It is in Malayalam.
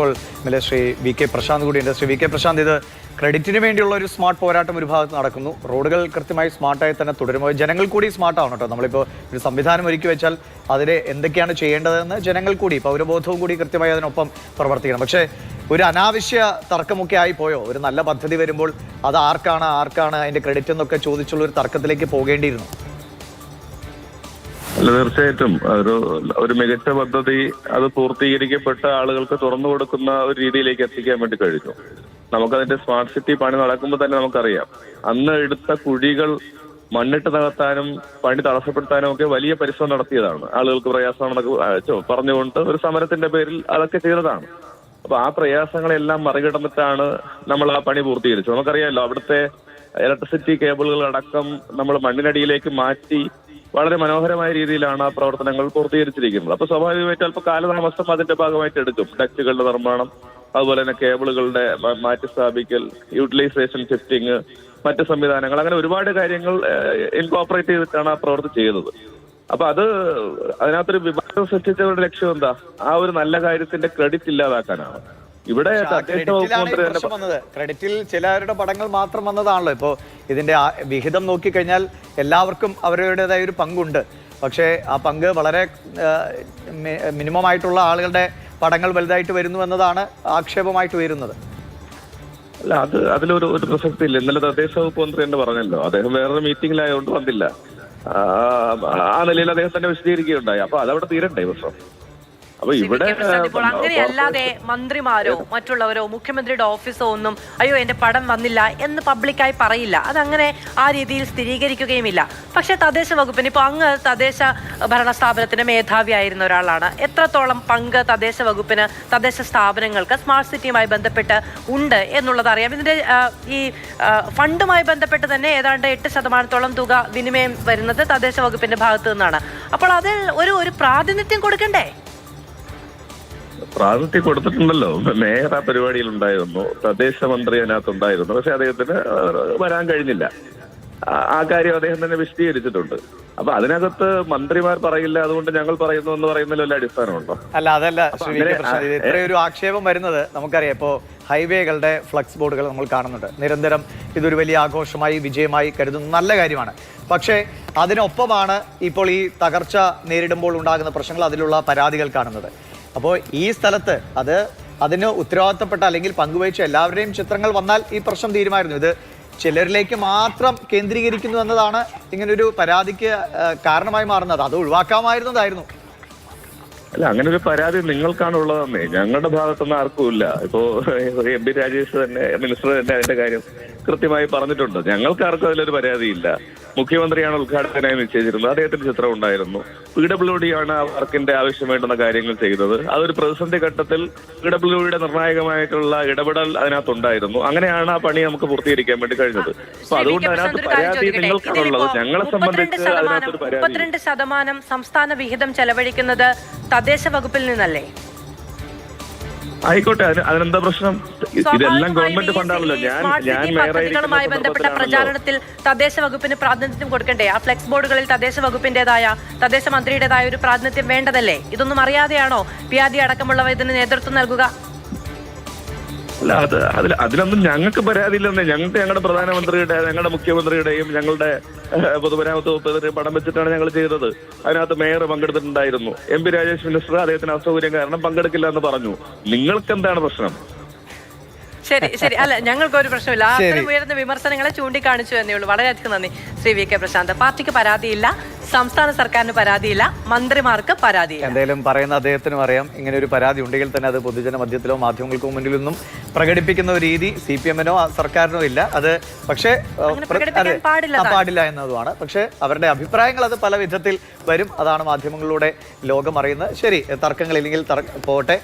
ഇപ്പോൾ ഇന്നലെ ശ്രീ വി കെ പ്രശാന്ത് കൂടിയുണ്ട്. ശ്രീ വി കെ പ്രശാന്ത് ഇത് ക്രെഡിറ്റിന് വേണ്ടിയുള്ള ഒരു സ്മാർട്ട് പോരാട്ടം ഒരു ഭാഗത്ത് നടക്കുന്നു. റോഡുകൾ കൃത്യമായി സ്മാർട്ടായി തന്നെ തുടരുമ്പോൾ ജനങ്ങൾ കൂടി സ്മാർട്ടാവണം കേട്ടോ. നമ്മളിപ്പോൾ ഒരു സംവിധാനം ഒരുക്കി വെച്ചാൽ അതിൽ എന്തൊക്കെയാണ് ചെയ്യേണ്ടതെന്ന് ജനങ്ങൾ കൂടി പൗരബോധവും കൂടി കൃത്യമായി അതിനൊപ്പം പ്രവർത്തിക്കണം. പക്ഷേ ഒരു അനാവശ്യ തർക്കമൊക്കെ ആയി പോയോ ഒരു നല്ല പദ്ധതി വരുമ്പോൾ അത് ആർക്കാണ് ആർക്കാണ് അതിന്റെ ക്രെഡിറ്റ് എന്നൊക്കെ ചോദിച്ചുള്ള ഒരു തർക്കത്തിലേക്ക് പോകേണ്ടിയിരുന്നു. അല്ല തീർച്ചയായിട്ടും. ഒരു ഒരു മികച്ച പദ്ധതി അത് പൂർത്തീകരിക്കപ്പെട്ട ആളുകൾക്ക് തുറന്നു കൊടുക്കുന്ന ഒരു രീതിയിലേക്ക് എത്തിക്കാൻ വേണ്ടി കഴിഞ്ഞു. നമുക്കതിന്റെ സ്മാർട്ട് സിറ്റി പണി നടക്കുമ്പോൾ തന്നെ നമുക്കറിയാം. അന്ന് എടുത്ത കുഴികൾ മണ്ണിട്ട് നടത്താനും പണി തടസ്സപ്പെടുത്താനും ഒക്കെ വലിയ പരിശ്രമം നടത്തിയതാണ്. ആളുകൾക്ക് പ്രയാസമാണെന്നൊക്കെ പറഞ്ഞുകൊണ്ട് ഒരു സമരത്തിന്റെ പേരിൽ അതൊക്കെ ചെയ്തതാണ്. അപ്പൊ ആ പ്രയാസങ്ങളെല്ലാം മറികടന്നിട്ടാണ് നമ്മൾ ആ പണി പൂർത്തീകരിച്ചത്. നമുക്കറിയാമല്ലോ അവിടുത്തെ ഇലക്ട്രിസിറ്റി കേബിളുകൾ അടക്കം നമ്മൾ മണ്ണിനടിയിലേക്ക് മാറ്റി വളരെ മനോഹരമായ രീതിയിലാണ് ആ പ്രവർത്തനങ്ങൾ പൂർത്തീകരിച്ചിരിക്കുന്നത്. അപ്പൊ സ്വാഭാവികമായിട്ട് അല്പം കാലതാമസം അതിന്റെ ഭാഗമായിട്ട് എടുക്കും. ഡക്റ്റുകളുടെ നിർമ്മാണം അതുപോലെ തന്നെ കേബിളുകളുടെ മാറ്റിസ്ഥാപിക്കൽ മാറ്റി സ്ഥാപിക്കൽ യൂട്ടിലൈസേഷൻ ഷിഫ്റ്റിംഗ് മറ്റ് സംവിധാനങ്ങൾ അങ്ങനെ ഒരുപാട് കാര്യങ്ങൾ ഇൻകോപ്പറേറ്റ് ചെയ്തിട്ടാണ് ആ പ്രവൃത്തി ചെയ്തത് അപ്പൊ അത് അതിനകത്തൊരു വിവാദം സൃഷ്ടിച്ചവരുടെ ലക്ഷ്യം എന്താ? ആ ഒരു നല്ല കാര്യത്തിന്റെ ക്രെഡിറ്റ് ഇല്ലാതാക്കാനാണ്. ഇവിടെ ക്രെഡിറ്റിൽ ചിലരുടെ പടങ്ങൾ മാത്രം വന്നതാണല്ലോ. ഇപ്പോൾ ഇതിന്റെ വിഹിതം നോക്കിക്കഴിഞ്ഞാൽ എല്ലാവർക്കും അവരുടേതായ ഒരു പങ്കുണ്ട്. പക്ഷേ ആ പങ്ക് വളരെ മിനിമം ആയിട്ടുള്ള ആളുകളുടെ പടങ്ങൾ വലുതായിട്ട് വരുന്നു എന്നതാണ് ആക്ഷേപമായിട്ട് വരുന്നത്. അല്ല അത് അതിലൊരു ഒരു പ്രസക്തി ഇല്ല ഇന്നലെ തദ്ദേശ വകുപ്പ് മന്ത്രി തന്നെ പറഞ്ഞല്ലോ. അദ്ദേഹം വേറൊരു മീറ്റിംഗിലായതുകൊണ്ട് വന്നില്ല. ആ, നിലയിൽ അദ്ദേഹം തന്നെ വിശദീകരിക്കുകയുണ്ടായി. അപ്പൊ അതവിടെ തീരണ്ടേ പ്രശ്നം? അപ്പൊ ഇവിടെ ഇപ്പോൾ അങ്ങനെയല്ലാതെ മന്ത്രിമാരോ മറ്റുള്ളവരോ മുഖ്യമന്ത്രിയുടെ ഓഫീസോ ഒന്നും അയ്യോ എന്റെ പടം വന്നില്ല എന്ന് പബ്ലിക്കായി പറയില്ല. അതങ്ങനെ ആ രീതിയിൽ സ്ഥിരീകരിക്കുകയുമില്ല. പക്ഷെ തദ്ദേശ വകുപ്പിന് ഇപ്പോൾ അങ്ങ് തദ്ദേശ ഭരണ സ്ഥാപനത്തിന്റെ മേധാവി മേധാവിയായിരുന്ന ഒരാളാണ്. എത്രത്തോളം പങ്ക് തദ്ദേശ വകുപ്പിന് തദ്ദേശ സ്ഥാപനങ്ങൾക്ക് സ്മാർട്ട് സിറ്റിയുമായി ബന്ധപ്പെട്ട് ഉണ്ട് എന്നുള്ളത് അറിയാം. ഇതിന്റെ ഈ ഫണ്ടുമായി ബന്ധപ്പെട്ട് തന്നെ ഏതാണ്ട് എട്ട് ശതമാനത്തോളം തുക വിനിമയം വരുന്നത് തദ്ദേശ വകുപ്പിന്റെ ഭാഗത്തു നിന്നാണ്. അപ്പോൾ അതിൽ ഒരു ഒരു പ്രാതിനിധ്യം കൊടുക്കണ്ടേ? പ്രാതിനിധ്യം കൊടുത്തിട്ടുണ്ടല്ലോ. മേയർ ആ പരിപാടിയിൽ ഉണ്ടായിരുന്നു തദ്ദേശ മന്ത്രി അതിനകത്ത് ഉണ്ടായിരുന്നു പക്ഷെ അദ്ദേഹത്തിന് വരാൻ കഴിഞ്ഞില്ല. ആ- കാര്യം അദ്ദേഹം തന്നെ വിശദീകരിച്ചിട്ടുണ്ട്. അപ്പൊ അതിനകത്ത് മന്ത്രിമാർ പറയില്ല അതുകൊണ്ട് ഞങ്ങൾ പറയുന്നു എന്ന് പറയുന്നതിൽ വല്ല അടിസ്ഥാനമുണ്ടോ? അല്ല അതല്ല ഇത്രയൊരു ആക്ഷേപം വരുന്നത് നമുക്കറിയാം. ഇപ്പോ ഹൈവേകളുടെ ഫ്ലക്സ് ബോർഡുകൾ നമ്മൾ കാണുന്നുണ്ട്. നിരന്തരം ഇതൊരു വലിയ ആഘോഷമായി വിജയമായി കരുതുന്ന നല്ല കാര്യമാണ്. പക്ഷേ അതിനൊപ്പമാണ് ഇപ്പോൾ ഈ തകർച്ച നേരിടുമ്പോൾ ഉണ്ടാകുന്ന പ്രശ്നങ്ങൾ അതിലുള്ള പരാതികൾ കാണുന്നത്. അപ്പോൾ ഈ സ്ഥലത്ത് അത് അതിന് ഉത്തരവാദിത്തപ്പെട്ട അല്ലെങ്കിൽ പങ്കുവച്ച എല്ലാവരുടെയും ചിത്രങ്ങൾ വന്നാൽ ഈ പ്രശ്നം തീരുമായിരുന്നു. ഇത് ചിലരിലേക്ക് മാത്രം കേന്ദ്രീകരിക്കുന്നു എന്നതാണ് ഇങ്ങനൊരു പരാതിക്ക് കാരണമായി മാറുന്നത്. അത് ഒഴിവാക്കാമായിരുന്നതായിരുന്നു. അല്ല അങ്ങനെ ഒരു പരാതി നിങ്ങൾക്കാണ് ഉള്ളതെന്നേ. ഞങ്ങളുടെ ഭാഗത്തൊന്നും ആർക്കും ഇല്ല. ഇപ്പോ എം പി രാജേഷ് തന്നെ മിനിസ്റ്റർ തന്നെ അതിന്റെ കാര്യം കൃത്യമായി പറഞ്ഞിട്ടുണ്ട്. ഞങ്ങൾക്ക് ആർക്കും അതിലൊരു പരാതിയില്ല. മുഖ്യമന്ത്രിയാണ് ഉദ്ഘാടകനായി നിശ്ചയിച്ചിരുന്നത്. അദ്ദേഹത്തിന്റെ ചിത്രം ഉണ്ടായിരുന്നു. പി ഡബ്ല്യു ഡി ആണ് ആ വർക്കിന്റെ ആവശ്യം വേണ്ടുന്ന കാര്യങ്ങൾ ചെയ്തത്. അതൊരു പ്രതിസന്ധി ഘട്ടത്തിൽ പി ഡബ്ല്യു ഡിയുടെ നിർണായകമായിട്ടുള്ള ഇടപെടൽ അതിനകത്തുണ്ടായിരുന്നു. അങ്ങനെയാണ് ആ പണി നമുക്ക് പൂർത്തീകരിക്കാൻ വേണ്ടി കഴിഞ്ഞത്. അപ്പൊ അതുകൊണ്ട്. അതിനകത്ത് പരാതി നിങ്ങൾക്കാണുള്ളത് ഞങ്ങളെ സംബന്ധിച്ച് 32 ഒരു അതിനകത്തൊരു പരാതി ശതമാനം സംസ്ഥാന വിഹിതം ചെലവഴിക്കുന്നത് തദ്ദേശ വകുപ്പിൽ നിന്നല്ലേ? ആയിക്കോട്ടെ അതിന് അതിനെന്താ പ്രശ്നം? ഇതെല്ലാം ഗവൺമെന്റ് ഫണ്ടാണല്ലോ. ഞാൻ ഞാൻ മേയറായി ബന്ധപ്പെട്ട പ്രചാരണത്തിൽ തദ്ദേശ വകുപ്പിന് പ്രാതിനിധ്യം കൊടുക്കണ്ടേ? ആ ഫ്ലെക്സ് ബോർഡുകളിൽ തദ്ദേശ വകുപ്പിന്റേതായ തദ്ദേശ മന്ത്രിയുടേതായ ഒരു പ്രാതിനിധ്യം വേണ്ടതല്ലേ? ഇതൊന്നും അറിയാതെയാണോ? പിയാദി അടക്കമുള്ളവ ഇതിന് നേതൃത്വം നൽകുക? അല്ല അത് അതിൽ അതിലൊന്നും ഞങ്ങൾക്ക് പരാതിയില്ലെന്നേ. ഞങ്ങൾക്ക് ഞങ്ങളുടെ പ്രധാനമന്ത്രിയുടെ ഞങ്ങളുടെ മുഖ്യമന്ത്രിയുടെയും ഞങ്ങളുടെ പൊതുമരാമത്ത് വകുപ്പ് പടം വെച്ചിട്ടാണ് ഞങ്ങൾ ചെയ്തത്. അതിനകത്ത് മേയർ പങ്കെടുത്തിട്ടുണ്ടായിരുന്നു. എം പി രാജേഷ് മിനിസ്റ്റർ അദ്ദേഹത്തിന് അസൗകര്യം കാരണം പങ്കെടുക്കില്ല എന്ന് പറഞ്ഞു. നിങ്ങൾക്ക് എന്താണ് പ്രശ്നം? ശരി ശരി. അല്ല ഞങ്ങൾക്ക് ഒരു പ്രശ്നമില്ല അത്രയും ഉയർന്ന വിമർശനങ്ങളെ ചൂണ്ടിക്കാണിച്ചു എന്നേ ഉള്ളൂ വളരെയധികം നന്ദി. ശ്രീ വി കെ പ്രശാന്ത് പാർട്ടിക്ക് പരാതിയില്ല. സംസ്ഥാന സർക്കാരിന് പരാതിയില്ല. മന്ത്രിമാർക്ക് പരാതിയില്ല. എന്തെങ്കിലും പറയുന്ന അദ്ദേഹത്തിനും അറിയാം. ഇങ്ങനെ ഒരു പരാതി ഉണ്ടെങ്കിൽ തന്നെ അത് പൊതുജന മധ്യത്തിലോ മാധ്യമങ്ങൾക്ക് മുന്നിലൊന്നും പ്രകടിപ്പിക്കുന്ന ഒരു രീതി സി പി എമ്മിനോ സർക്കാരിനോ ഇല്ല. അത് പക്ഷേ അതെ, പാടില്ല ആ, പാടില്ല എന്നതുമാണ്. പക്ഷേ അവരുടെ അഭിപ്രായങ്ങൾ അത് പല വിധത്തിൽ വരും. അതാണ് മാധ്യമങ്ങളിലൂടെ ലോകം അറിയുന്നത്. ശരി തർക്കങ്ങളില്ലെങ്കിൽ തർക്ക- പോട്ടെ